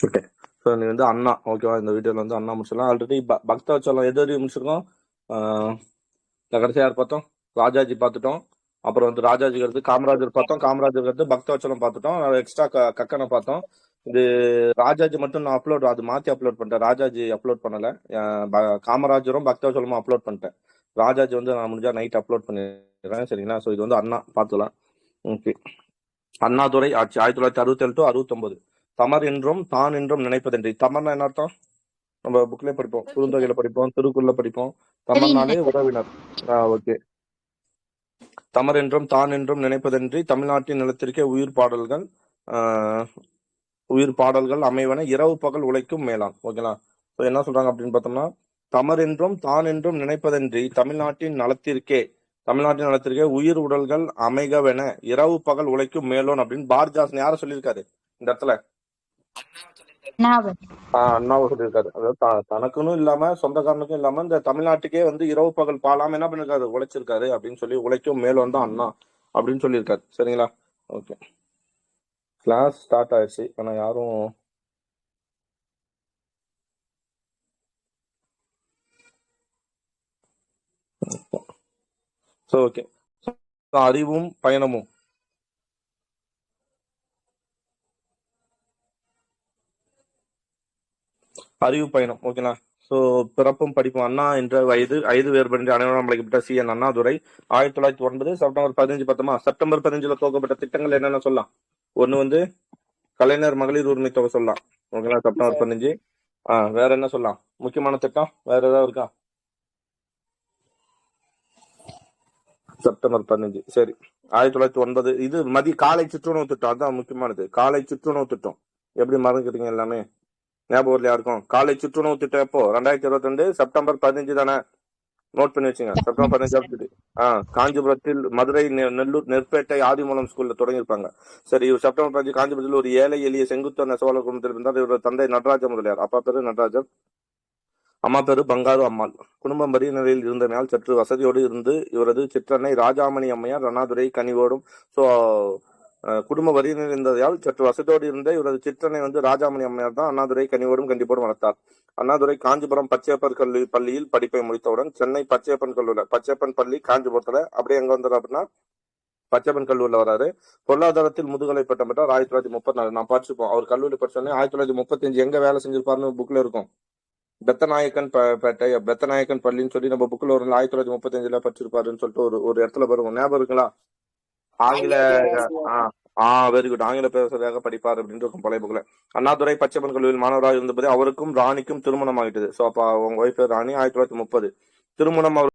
Okay so நீ வந்து அண்ணா ஓகேவா இந்த வீடியோவில் வந்து அண்ணா முடிச்சிடலாம். ஆல்ரெடி பக்தாச்சலம் எது வரையும் முடிச்சிருக்கோம்? ஆஹ் இந்த யார் பார்த்தோம்? ராஜாஜி பார்த்துட்டோம். அப்புறம் வந்து ராஜாஜிக்கு கருத்து காமராஜர் பார்த்தோம். காமராஜர் கருத்து பக்தவச்சலம் பார்த்துட்டோம். எக்ஸ்ட்ரா கக்கனை பார்த்தோம். இது ராஜாஜி மட்டும் நான் அப்லோட் அது மாற்றி அப்லோட் பண்ணிட்டேன். ராஜாஜி அப்லோட் பண்ணலை. காமராஜரும் பக்தவச்சலமும் அப்லோட் பண்ணிட்டேன். ராஜாஜி வந்து நான் முடிஞ்சா நைட் அப்லோட் பண்ணிடுறேன் சரிங்களா? ஸோ இது வந்து அண்ணா பார்த்துக்கலாம் ஓகே அண்ணாதுரை ஆட்சி ஆயிரத்தி தொள்ளாயிரத்தி அறுபத்தி ஏழு டு அறுபத்தொம்பது. தமர் என்றும் தான் என்றும் நினைப்பதன்றி. தமர்னா என்ன அர்த்தம்? நம்ம புக்ல படிப்போம். குறுந்தொகையில படிப்போம் திருக்குறள்ல படிப்போம். தமர்னாலே உறவினர். ஓகே. தமர் என்றும் தான் என்றும் நினைப்பதன்றி தமிழ்நாட்டின் நிலத்திற்கே உயிர் பாடல்கள் ஆஹ், உயிர் பாடல்கள் அமைவன இரவு பகல் உழைக்கும் மேலான் ஓகேங்களா? So என்ன சொல்றாங்க அப்படின்னு பார்த்தோம்னா தமர் என்றும் தான் என்றும் நினைப்பதன்றி தமிழ்நாட்டின் நலத்திற்கே தமிழ்நாட்டின் நலத்திற்கே உயிர் உடல்கள் அமைகவென இரவு பகல் உழைக்கும் மேலோன் அப்படின்னு பாரதிதாசன் யார சொல்லியிருக்காரு இந்த இடத்துல? ஞாபகம் சொல்லியிருக்காரு. அதாவது தனக்குன்னு இல்லாம சொந்தக்காரனுக்கும் இல்லாம இந்த தமிழ்நாட்டுக்கே வந்து இரவு பகல் பாலாம என்ன பண்ணிருக்காரு? உழைச்சிருக்காரு அப்படின்னு சொல்லி உழைக்கும் மேலும் தான் அண்ணா அப்படின்னு சொல்லியிருக்காரு. சரிங்களா? ஓகே. கிளாஸ் ஸ்டார்ட் ஆயிடுச்சு. ஆனா யாரும் ஸோ ஓகே அறிவும் பயணமும். அறிவு பயணம் ஓகேங்களா ஸோ பிறப்பும் படிப்பும் அண்ணா என்ற வயது ஐந்து வேறுபடுகின்ற அனைவரும் அழைக்கப்பட்ட சி என் அண்ணாதுரை ஆயிரத்தி தொள்ளாயிரத்தி ஒன்பது செப்டம்பர் பதினஞ்சு பத்தமா? செப்டம்பர் பதினஞ்சுல துவக்கப்பட்ட திட்டங்கள் என்னென்ன சொல்லலாம்? ஒன்று வந்து கலைஞர் மகளிர் உரிமை தொகை சொல்லலாம். ஓகேங்களா செப்டம்பர் பதினஞ்சு. ஆ வேற என்ன சொல்லலாம்? முக்கியமான திட்டம்? வேற ஏதாவது இருக்கா? செப்டம்பர் பதினஞ்சு. சரி. ஆயிரத்தி தொள்ளாயிரத்தி ஒன்பது. இது மதிய காலை சுற்றுணவு திட்டம். அதுதான் முக்கியமானது. காலை சுற்றுணவு திட்டம். எப்படி மறந்துக்கிறீங்க எல்லாமே? ஞாபகம் இல்லையா இருக்கும்? காலை சுற்றுணவு திட்டம் எப்போ? ரெண்டாயிரத்தி இருபத்தி ரெண்டு செப்டம்பர் பதினஞ்சு தானே? நோட் பண்ணி வச்சுங்க. செப்டம்பர் பதினஞ்சு ஆஹ் காஞ்சிபுரத்தில் மதுரை நெ- நெல்லூர் நெற்பேட்டை ஆதிமூலம் ஸ்கூல்ல தொடங்கியிருப்பாங்க. சரி இவர் செப்டம்பர் பதினஞ்சு காஞ்சிபுரத்தில் ஒரு ஏழை எளிய செங்குத்த நெசவாளர் குடும்பத்தில் இருந்தார் இவரது தந்தை நடராஜ முதலியார். அப்பா பேரு நடராஜன் அம்மா பேரு பங்காரு அம்மாள். குடும்பம் வறிய நிலையில் இருந்தமையால் சற்று வசதியோடு இருந்து இவரது சிற்றன்னை ராஜாமணி அம்மையார் ரணாதுரை கனிவோடும் ஸோ குடும்ப வரியினர் இருந்ததால் சற்று வசதோடு இருந்த இவரது சிற்றனை வந்து ராஜாமணி அம்மையார் தான் அண்ணாதுரை கனிவோடும் கண்டிப்போடும் வளர்த்தார். அண்ணாதுரை காஞ்சிபுரம் பச்சையப்பர் கல்லூரி பள்ளியில் படிப்பை முடித்தவுடன் சென்னை பச்சையப்பன் கல்லூரில பச்சையப்பன் பள்ளி காஞ்சிபுரத்துல அப்படியே எங்க வந்தார் அப்படின்னா பச்சையப்பன் கல்லூரில வராரு. பொருளாதாரத்தில் முதுகலை பட்டம் பெற்றார் ஆயிரத்தி தொள்ளாயிரத்தி முப்பத்தி நாலு. நான் படிச்சுப்போம். அவர் கல்லூரி படிச்சோடனே ஆயிரத்தி தொள்ளாயிரத்தி முப்பத்தஞ்சு எங்க வேலை செஞ்சிருப்பாருன்னு புக்ல இருக்கும். பெத்தநாயக்கன் பேட்டை பெத்தநாயக்கன் பள்ளின்னு சொல்லி நம்ம புக்ல ஒரு ஆயிரத்தி தொள்ளாயிரத்தி முப்பத்தஞ்சுல படிச்சிருப்பாருன்னு சொல்லிட்டு ஒரு ஒரு இடத்துல வரும். ஞாபகம் இருக்குங்களா? ஆங்கில ஆ வெரி குட் ஆங்கில பேசுறதாக படிப்பார் அப்படின்னு இருக்கும் பழைய புக்ல. அண்ணாதுரை பச்சைப்பன் கல்லூரியில் மாணவராக இருந்தபோது அவருக்கும் ராணிக்கும் திருமணம் ஆகிட்டது சோ அப்ப அவங்க ஒய்ஃப் ராணி. ஆயிரத்தி தொள்ளாயிரத்தி முப்பது. திருமணம் அவர்